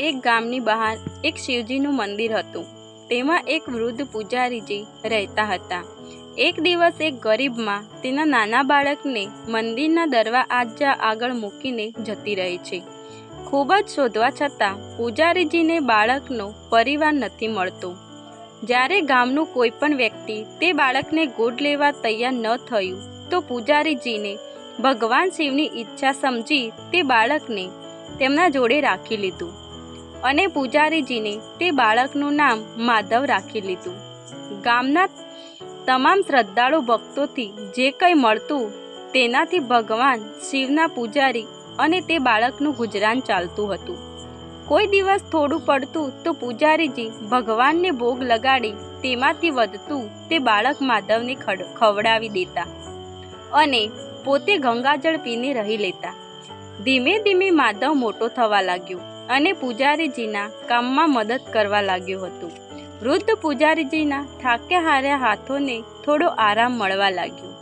એક ગામની બહાર એક શિવજીનું મંદિર હતું. તેમાં એક વૃદ્ધ પૂજારીજી રહેતા હતા. એક દિવસ એક ગરીબમાં તેના નાના બાળકને મંદિરના દરવાજા આગળ મૂકીને જતી રહી છે. ખૂબ જ શોધવા છતાં પૂજારીજીને બાળકનો પરિવાર નથી મળતો. જ્યારે ગામનું કોઈ પણ વ્યક્તિ તે બાળકને ગોદ લેવા તૈયાર ન થયું, તો પૂજારીજીને ભગવાન શિવની ઈચ્છા સમજી તે બાળકને તેમના જોડે રાખી લીધું. અને પૂજારીજીને તે બાળકનું નામ માધવ રાખી લીધું. ગામના તમામ શ્રદ્ધાળુ ભક્તોથી જે કંઈ મળતું, તેનાથી ભગવાન, શિવના પૂજારી અને તે બાળકનું ગુજરાન ચાલતું હતું. કોઈ દિવસ થોડું પડતું તો પૂજારીજી ભગવાનને ભોગ લગાડી તેમાંથી વધતું તે બાળક માધવને ખવડાવી દેતા અને પોતે ગંગાજળ પીને રહી લેતા. ધીમે ધીમે માધવ મોટો થવા લાગ્યો. અને પૂજારીજીના કામમાં મદદ કરવા લાગ્યું હતું. વૃદ્ધ પૂજારીજીના થાક્યા હાર્યા હાથોને થોડો આરામ મળવા લાગ્યો.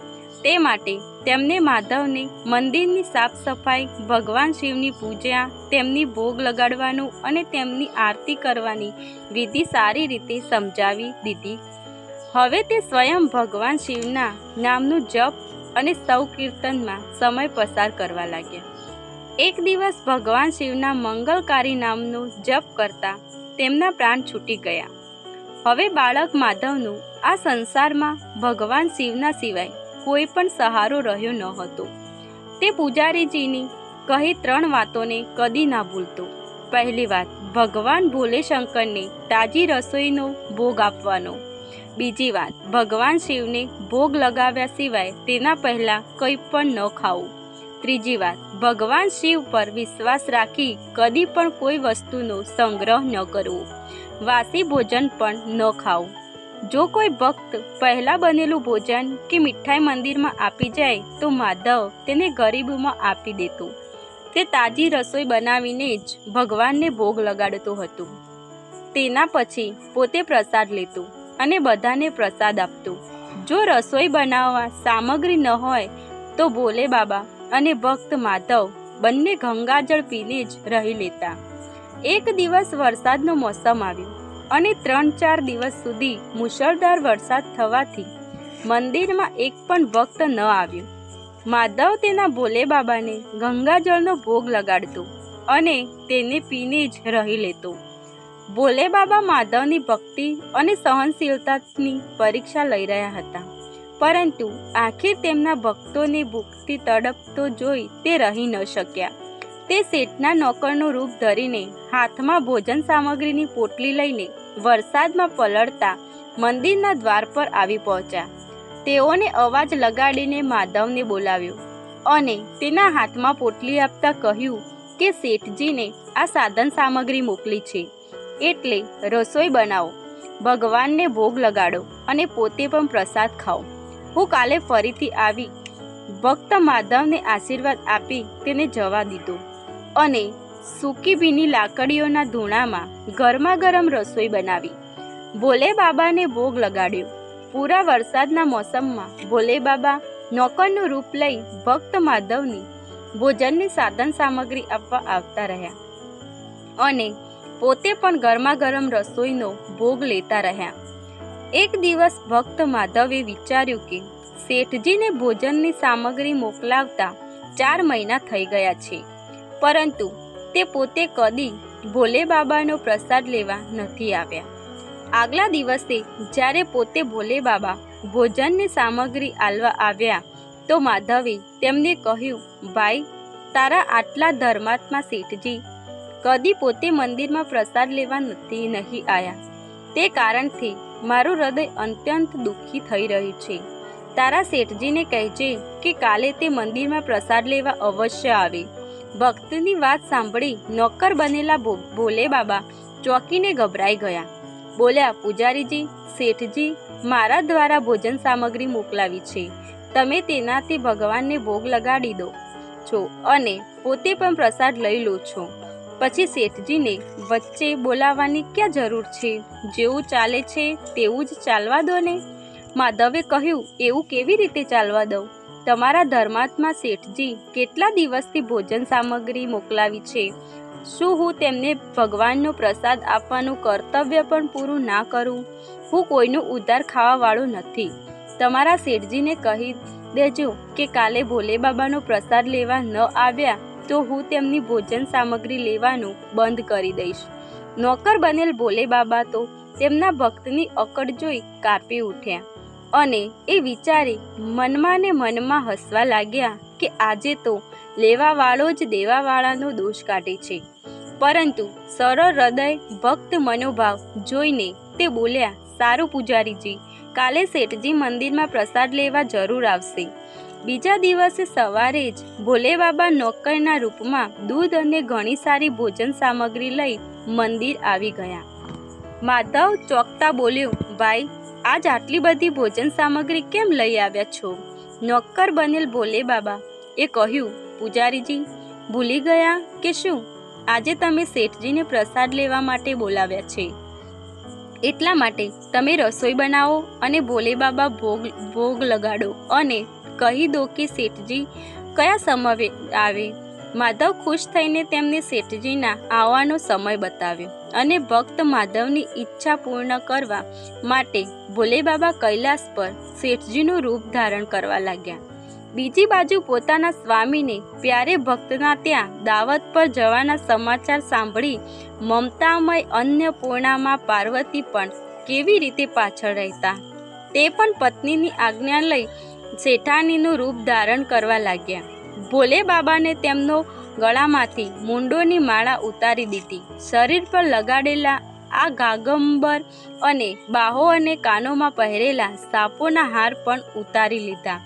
તે માટે તેમને માધવને મંદિરની સાફ સફાઈ ભગવાન શિવની પૂજા, તેમની ભોગ લગાડવાનું અને તેમની આરતી કરવાની વિધિ સારી રીતે સમજાવી દીધી. હવે તે સ્વયં ભગવાન શિવના નામનું જપ અને સૌ કીર્તનમાં સમય પસાર કરવા લાગ્યા. એક દિવસ ભગવાન શિવના મંગલકારી નામનો જપ કરતા તેમના પ્રાણ છૂટી ગયા. હવે બાળક માધવનું આ સંસારમાં ભગવાન શિવના સિવાય કોઈ પણ સહારો રહ્યો ન હતો. તે પૂજારીજીની કહી ત્રણ વાતોને કદી ના ભૂલતો. પહેલી વાત, ભગવાન ભોલે શંકરને તાજી રસોઈનો ભોગ આપવાનો. બીજી વાત, ભગવાન શિવને ભોગ લગાવ્યા સિવાય તેના પહેલાં કંઈ પણ ન ખાવું. ત્રીજી વાત, ભગવાન શિવ પર વિશ્વાસ રાખી કદી પણ કોઈ વસ્તુનો સંગ્રહ ન કરવો. વાસી ભોજન પણ ન ખાવું. જો કોઈ ભક્ત પહેલાં બનેલું ભોજન કે મીઠાઈ મંદિરમાં આપી જાય, તો માધવ તેને ગરીબમાં આપી દેતો. તે તાજી રસોઈ બનાવીને જ ભગવાનને ભોગ લગાડતો હતો. તેના પછી પોતે પ્રસાદ લેતો અને બધાને પ્રસાદ આપતો. જો રસોઈ બનાવવા સામગ્રી ન હોય, તો ભોલે બાબા અને ભક્ત માધવ બંને ગંગાજળ પીને જ રહી લેતા. એક દિવસ વરસાદનો મોસમ આવ્યો અને ત્રણ ચાર દિવસ સુધી મુશળધાર વરસાદ થવાથી મંદિરમાં એક પણ ભક્ત ન આવ્યો. માધવ તેના ભોલે બાબાને ગંગાજળનો ભોગ લગાડતો અને તેને પીને જ રહી લેતો. ભોલે બાબા માધવની ભક્તિ અને સહનશીલતાની પરીક્ષા લઈ રહ્યા હતા. પરંતુ આખિર તેમના ભક્તોને ભૂખથી તડપતો જોઈ તે રહી ન શક્યા. તે શેઠના નોકરનું રૂપ ધરીને હાથમાં ભોજન સામગ્રીની પોટલી લઈને વરસાદમાં પલળતા મંદિરના દ્વાર પર આવી પહોંચ્યા. તેઓને અવાજ લગાડીને માધવને બોલાવ્યો અને તેના હાથમાં પોટલી આપતા કહ્યું કે, શેઠજીને આ સાધન સામગ્રી મોકલી છે. એટલે રસોઈ બનાવો. ભગવાનને ભોગ લગાડો અને પોતે પણ પ્રસાદ ખાઓ. હું કાલે ફરીથી આવી. ભક્ત માધવને આશીર્વાદ આપી તેને જવા દીધો. અને સૂકી ભીની લાકડીઓના ધૂણામાં ગરમા ગરમ રસોઈ બનાવી. ભોલે બાબાને ભોગ લગાડ્યો. પૂરા વરસાદના મોસમમાં ભોલે બાબા નોકરનું રૂપ લઈ ભક્ત માધવની ભોજનની સાધન સામગ્રી આપવા આવતા રહ્યા. અને પોતે પણ ગરમા ગરમ રસોઈનો ભોગ લેતા રહ્યા. એક દિવસ ભક્ત માધવે વિચાર્યું કે શેઠજીને ભોજનની સામગ્રી મોકલાવતા ચાર મહિના થઈ ગયા છે. પરંતુ તે પોતે કદી ભોલે બાબાનો પ્રસાદ લેવા નથી આવ્યા. આગલા દિવસે જ્યારે પોતે ભોલે બાબા ભોજનની સામગ્રી આલવા આવ્યા તો માધવે તેમને કહ્યું, ભાઈ, તારા આટલા ધર્માત્મા શેઠજી કદી પોતે મંદિરમાં પ્રસાદ લેવા નથી નહીં આવ્યા તે કારણથી મારું હૃદય અત્યંત દુઃખી થઈ રહ્યું છે. તારા શેઠજીને કહેજે કે કાલે તે મંદિરમાં પ્રસાદ લેવા અવશ્ય આવે. ભક્તની વાત સાંભળી નોકર બનેલા ભોલે બાબા ચોકીને ગભરાઈ ગયા. બોલ્યા, પૂજારીજી, શેઠજી, મારા દ્વારા ભોજન સામગ્રી મોકલાવી છે. તમે તેનાથી ભગવાનને ભોગ લગાડી દો. છો અને પોતે પણ પ્રસાદ લઈ લો છો. પછી શેઠજીને વચ્ચે બોલાવવાની ક્યાં જરૂર છે? જેવું ચાલે છે તેવું જ ચાલવા દો ને. માધવે કહ્યું, એવું કેવી રીતે ચાલવા દઉં? તમારા ધર્માત્મા શેઠજી કેટલા દિવસથી ભોજન સામગ્રી મોકલાવી છે? શું હું તેમને ભગવાનનો પ્રસાદ આપવાનું કર્તવ્ય પણ પૂરું ના કરું? હું કોઈનું ઉધાર ખાવાવાળો નથી. તમારા શેઠજીને કહી દેજો કે કાલે ભોલે બાબાનો પ્રસાદ લેવા ન આવ્યા તો હું તેમની ભોજન સામગ્રી લેવાનું બંધ કરી દઈશ. નોકર બનેલ ભોલે બાબા તો તેમના ભક્તની અકડ જોઈ કાપી ઉઠ્યા અને એ વિચારી મનમાં ને મનમાં હસવા લાગ્યા કે આજે તો લેવાવાળો જ દેવાવાળાનો દોષ કાઢે છે. પરંતુ સરળ હૃદય ભક્ત મનોભાવ જોઈને તે બોલ્યા, સારું પૂજારીજી કાલે શેઠજી મંદિરમાં પ્રસાદ લેવા જરૂર આવશે. બીજા દિવસે સવારે જ ભોલે બાબા નોકરના રૂપમાં દૂધ અને ઘણી સારી ભોજન સામગ્રી લઈ મંદિર આવી ગયા. માધવ ચોકતા બોલ્યો, ભાઈ, આજ આટલી બધી ભોજન સામગ્રી કેમ લઈ આવ્યા છો? નોકર બનેલ ભોલે બાબા એ કહ્યું, પૂજારીજી, ભૂલી ગયા કે શું? આજે તમે શેઠજીને પ્રસાદ લેવા માટે બોલાવ્યા છે. એટલા માટે તમે રસોઈ બનાવો અને ભોલે બાબા ભોગ ભોગ લગાડો અને કહી દો કે શેઠજી, કયા સમયે આવે? માધવ ખુશ થઈને તેમને શેઠજીના આવવાનો સમય બતાવ્યો અને ભક્ત માધવની ઈચ્છા પૂર્ણ કરવા માટે ભોલે બાબા કૈલાસ પર શેઠજીનું રૂપ ધારણ કરવા લાગ્યા. બીજી બાજુ પોતાના સ્વામીને પ્યારે ભક્તના ત્યાં દાવત પર જવાના સમાચાર સાંભળી મમતામય અન્નપૂર્ણામાં પાર્વતી પણ કેવી રીતે પાછળ રહેતા? તે પણ પત્નીની આજ્ઞા લઈ શેઠાણીનું રૂપ ધારણ કરવા લાગ્યા. ભોલે બાબાને તેમનો ગળામાંથી મુંડોની માળા ઉતારી દીધી. શરીર પર લગાડેલા આ ગાગંબર અને બાહો અને કાનોમાં પહેરેલા સાપોના હાર પણ ઉતારી લીધા.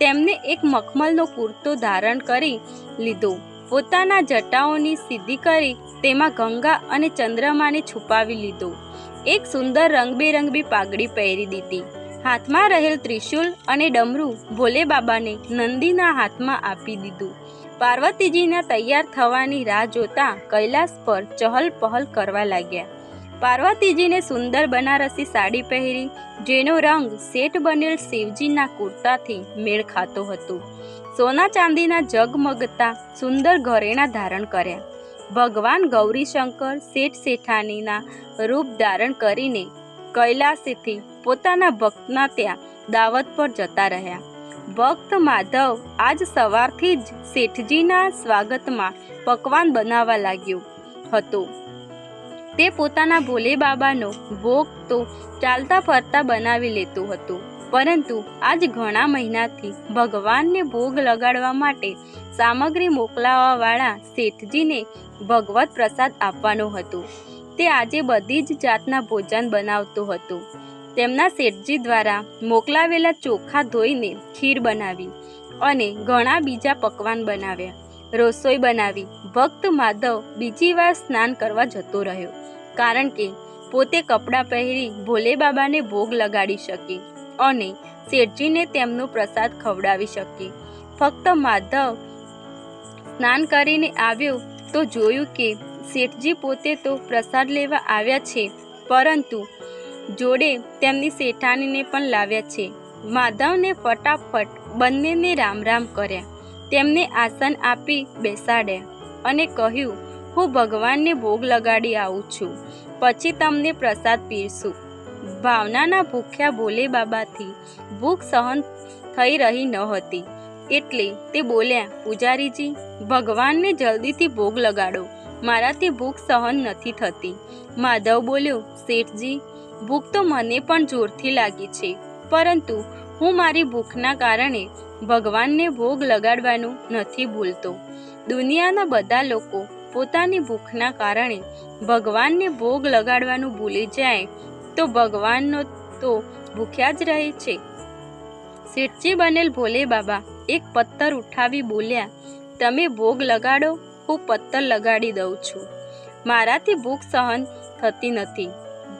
તેમને એક મખમલનો કુર્તો ધારણ કરી લીધો. પોતાના જટાઓની સિદ્ધિ કરી તેમાં ગંગા અને ચંદ્રમાને છુપાવી લીધો. એક સુંદર રંગબેરંગી પાઘડી પહેરી દીધી. હાથમાં રહેલ ત્રિશુલ અને ડમરું ભોલે બાબાને નંદીના હાથમાં આપી દીધું. પાર્વતીજીના તૈયાર થવાની રાહ જોતા કૈલાસ પર ચહલ પહલ કરવા લાગ્યા. પાર્વતીજીને સુંદર બનારસી સાડી પહેરી, જેનો રંગ શેઠ બનેલ શિવજીના કુર્તાથી મેળ ખાતો હતો. સોના ચાંદીના જગમગતા સુંદર ઘરેણા ધારણ કર્યા. ભગવાન ગૌરીશંકર શેઠ શેઠાનીના રૂપ ધારણ કરીને કૈલાસેથી પોતાના ભક્તના ત્યાં દાવત પર જતા રહ્યા. ભક્ત માધવ આજ સવારથી જ શેઠજીના સ્વાગતમાં પકવાન બનાવવા લાગ્યો હતો. તે પોતાના ભોલે બાબાનો ભોગ તો ચાલતા ફરતા બનાવી લેતો હતો. પરંતુ આજ ઘણા મહિનાથી ભગવાનને ભોગ લગાડવા માટે સામગ્રી મોકલાવવાવાળા શેઠજીને ભગવત પ્રસાદ આપવાનો હતો. તે આજે બધી જ જાતના ભોજન બનાવતો હતો. તેમના શેઠજી દ્વારા મોકલાવેલા ચોખા ધોઈને ખીર બનાવી અને ઘણા બીજા પકવાન બનાવ્યા. રસોઈ બનાવી. ભક્ત માધવ બીજી વાર સ્નાન કરવા જતો રહ્યો. કારણ કે પોતે કપડાં પહેરી ભોલે બાબાને ભોગ લગાડી શકે અને શેઠજીને તેમનો પ્રસાદ ખવડાવી શકે. ફક્ત માધવ સ્નાન કરીને આવ્યો તો જોયું કે શેઠજી પોતે તો પ્રસાદ લેવા આવ્યા છે, પરંતુ જોડે તેમની શેઠાણીને પણ લાવ્યા છે. માધવને ફટાફટ બંનેને રામ રામ કર્યા. તેમને આસન આપી બેસાડે અને કહ્યું, હું ભગવાનને ભોગ લગાડી આવું છું. પછી તમને પ્રસાદ પીરશું ભાવનાના ભૂખ્યા ભોલે બાબાથી ભૂખ સહન થઈ રહી ન હતી. એટલે તે બોલ્યા, પૂજારીજી, ભગવાનને જલ્દીથી ભોગ લગાડો. મારાથી ભૂખ સહન નથી થતી. માધવ બોલ્યો, શેઠજી, ભૂખ તો મને પણ જોરથી લાગી છે. પરંતુ હું મારી ભૂખના કારણે ભગવાનને ભોગ લગાડવાનું નથી ભૂલતો. દુનિયાના બધા લોકો પોતાની ભૂખના કારણે ભગવાનને ભોગ લગાડવાનું ભૂલી જાય, તો ભગવાનનો તો ભૂખ્યા જ રહે છે. શેઠજી બનેલ ભોલે બાબા એક પથ્થર ઉઠાવી બોલ્યા, તમે ભોગ લગાડો, હું પથ્થર લગાડી દઉં છું. મારાથી ભૂખ સહન થતી નથી.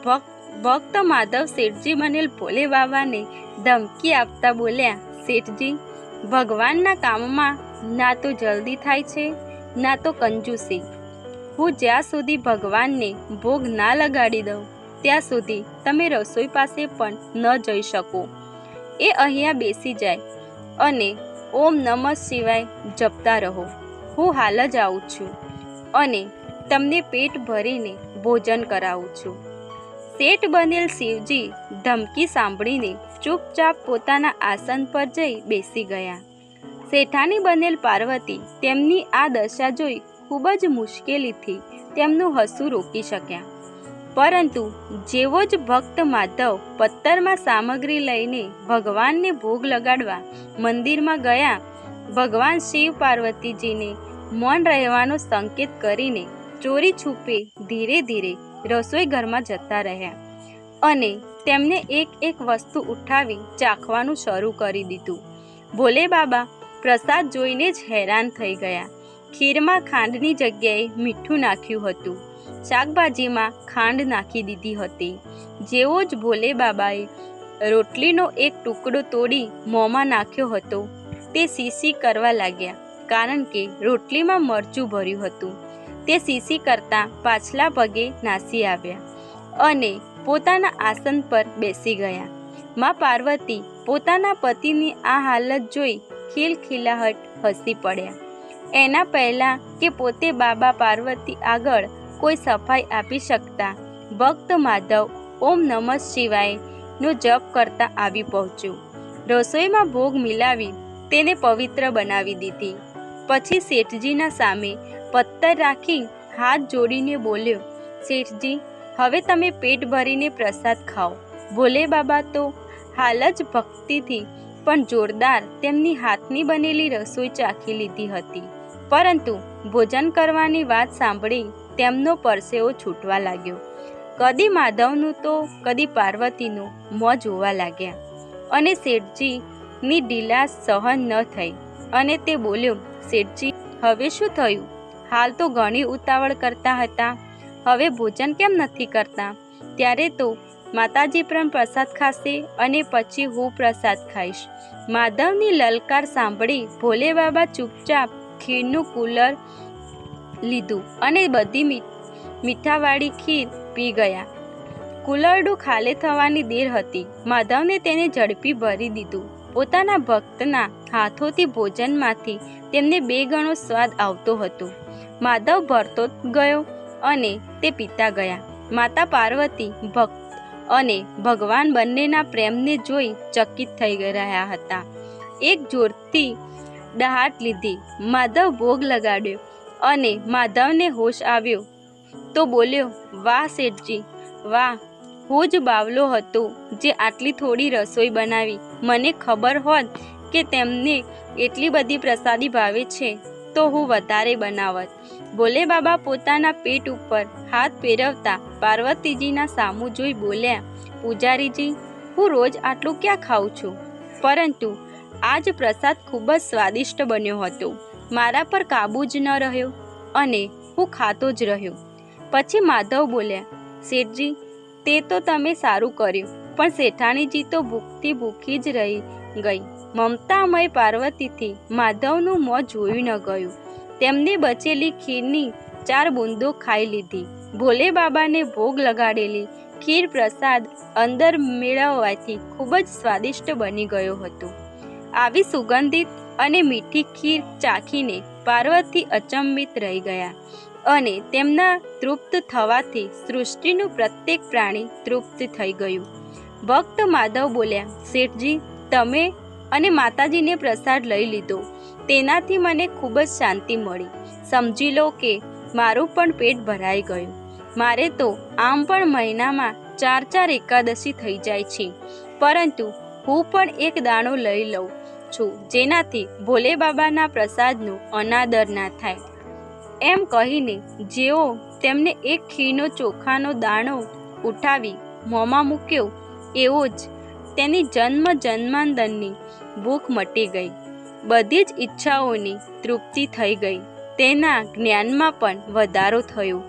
ભક્ત ભક્ત માધવ શેઠજી બનેલ ભોલે બાબાને ધમકી આપતા બોલ્યા, શેઠજી ભગવાનના કામમાં ના તો જલ્દી થાય છે, ના તો કંજૂસી હું જ્યાં સુધી ભગવાનને ભોગ ના લગાડી દઉં, ત્યાં સુધી તમે રસોઈ પાસે પણ ન જઈ શકો. એ અહીંયા બેસી જાય અને ઓમ નમઃ શિવાય જપતા રહો. હું હાલ જ આવું છું અને તમને પેટ ભરીને ભોજન કરાવું છું. શેઠ બનેલ શિવજી ધમકી સાંભળીને ચૂપચાપ પોતાના આસન પર જઈ બેસી ગયા. શેઠાની બનેલ પાર્વતી તેમની આ દશા જોઈ ખૂબ જ મુશ્કેલીથી તેમનું હસું રોકી શક્યા. પરંતુ જેવો જ ભક્ત માધવ પથ્થરમાં સામગ્રી લઈને ભગવાનને ભોગ લગાડવા મંદિરમાં ગયા, ભગવાન શિવ પાર્વતીજીને મૌન રહેવાનો સંકેત કરીને ચોરી છુપે ધીરે ધીરે રસોઈ ઘરમાં જતા રહ્યા અને તેમને એક એક વસ્તુ ઉઠાવી ચાખવાનું શરૂ કરી દીધું. ભોલે બાબા, પ્રસાદ જોઈને જ હેરાન થઈ ગયા. ખીરમાં ખાંડની જગ્યાએ મીઠું નાખ્યું હતું. શાકભાજીમાં ખાંડ નાખી દીધી હતી. જેવો જ ભોલે બાબાએ રોટલીનો એક ટુકડો તોડી મોંમાં નાખ્યો હતો, તે સીસી કરવા લાગ્યા, કારણ કે રોટલીમાં મરચું ભર્યું હતું. તે સીસી કરતાં પાછલા પગે નાસી આવ્યા અને પોતાના આસન પર બેસી ગયા. મા પાર્વતી પોતાના પતિની આ હાલત જોઈ ખિલખિલાહટ હસી પડ્યા. એના પહેલાં કે પોતે બાબા પાર્વતી આગળ કોઈ સફાઈ આપી શકતા ભક્ત માધવ ઓમ નમઃ શિવાયનો જપ કરતા આવી પહોંચ્યું. રસોઈમાં ભોગ મિલાવી તેને પવિત્ર બનાવી દીધી. પછી શેઠજીના સામે પત્તર રાખી હાથ જોડીને બોલ્યો, શેઠજી, હવે તમે પેટ ભરીને પ્રસાદ ખાઓ. ભોલે બાબા તો, હાલ જ ભક્તિથી, પણ જોરદાર તેમની હાથની બનેલી રસોઈ ચાખી લીધી હતી. પરંતુ ભોજન કરવાની વાત સાંભળી તેમનો પરસેવો છૂટવા લાગ્યો. કદી માધવનું તો, કદી પાર્વતીનું મોં જોવા લાગ્યા. અને શેઠજીની ઢીલાસ સહન ન થઈ. અને તે બોલ્યો, શેઠજી, હવે શું થયું? હાલ તો ઘણી ઉતાવળ કરતા હતા. હવે ભોજન કેમ નથી કરતા? ત્યારે તો માતાજી પણ પ્રસાદ ખાશે અને પછી હું પ્રસાદ ખાઈશ. માધવની લલકાર સાંભળી ભોલે બાબા ચૂપચાપ ખીરનું કુલર લીધું અને બધી મીઠાવાળી ખીર પી ગયા. કુલરડું ખાલે થવાની દેર હતી. માધવને તેને ઝડપી ભરી દીધું. પોતાના ભક્તના હાથોથી ભોજનમાંથી તેમને બે ગણો સ્વાદ આવતો હતો. માધવ ભરતો ગયો અને તે પિતા ગયા. માતા પાર્વતી ભક્ત અને ભગવાન બંનેના પ્રેમને જોઈ ચકિત થઈ રહ્યા હતા. એક જોરથી ડહાટ લીધી. માધવ ભોગ લગાડ્યો અને માધવને હોશ આવ્યો. તો બોલ્યો, વાહ શેઠજી, વાહ, હું જ બાવલો હતો જે આટલી થોડી રસોઈ બનાવી. મને ખબર હોત કે તેમને એટલી બધી પ્રસાદી ભાવે છે, તો હું વધારે બનાવત. ભોલે બાબા પોતાના પેટ ઉપર હાથ ફેરવતા પાર્વતીજીના સામું જોઈ બોલ્યા, પૂજારીજી, હું રોજ આટલું ક્યાં ખાઉં છું? પરંતુ આજ પ્રસાદ ખૂબ જ સ્વાદિષ્ટ બન્યો હતો. મારા પર કાબુ જ ન રહ્યો અને હું ખાતો જ રહ્યો. પછી માધવ બોલ્યા, શેઠજી, તે તો તમે સારું કર્યું, પણ શેઠાણીજી તો ભૂખથી ભૂખી જ રહી ગઈ. મમતામય પાર્વતીથી માધવનું મોં જોયું ન ગયું. તેમને બચેલી ખીરની ચાર બૂંદો ખાઈ લીધી. ભોલે બાબાને ભોગ લગાડેલી ખીર પ્રસાદ અંદર મેળવવાથી ખૂબ જ સ્વાદિષ્ટ બની ગયો હતો. આવી સુગંધિત અને મીઠી ખીર ચાખીને પાર્વતી અચંબિત રહી ગયા અને તેમના તૃપ્ત થવાથી સૃષ્ટિનું પ્રત્યેક પ્રાણી તૃપ્ત થઈ ગયું. ભક્ત માધવ બોલ્યા, શેઠજી, તમે અને માતાજીને પ્રસાદ લઈ લીધો. તેનાથી મને ખૂબ જ શાંતિ મળી. સમજી લો કે મારું પણ પેટ ભરાઈ ગયું. મારે તો આમ પણ મહિનામાં ચાર ચાર એકાદશી થઈ જાય છે. પરંતુ હું પણ એક દાણો લઈ લઉં છું, જેનાથી ભોલે બાબાના પ્રસાદનો અનાદર ના થાય. એમ કહીને જેઓ તેમને એક ખીનો ચોખાનો દાણો ઉઠાવી મોંમાં મૂક્યો, એવો જ તેની જન્મ જન્માંદરની ભૂખ મટી ગઈ. બધી જ ઈચ્છાઓની તૃપ્તિ થઈ ગઈ. તેના જ્ઞાનમાં પણ વધારો થયો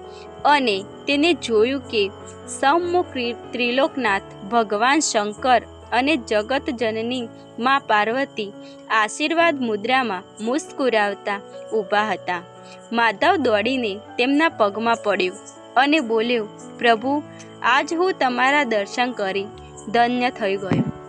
અને તેને જોયું કે સમ્મુખ ત્રિલોકનાથ, ભગવાન શંકર અને જગત જનની મા પાર્વતી આશીર્વાદ મુદ્રામાં મુસ્કુરાવતા ઊભા હતા. માધવ દોડીને તેમના પગમાં પડ્યો અને બોલ્યો, પ્રભુ, આજ હું તમારા દર્શન કરી ધન્ય થઈ ગયો.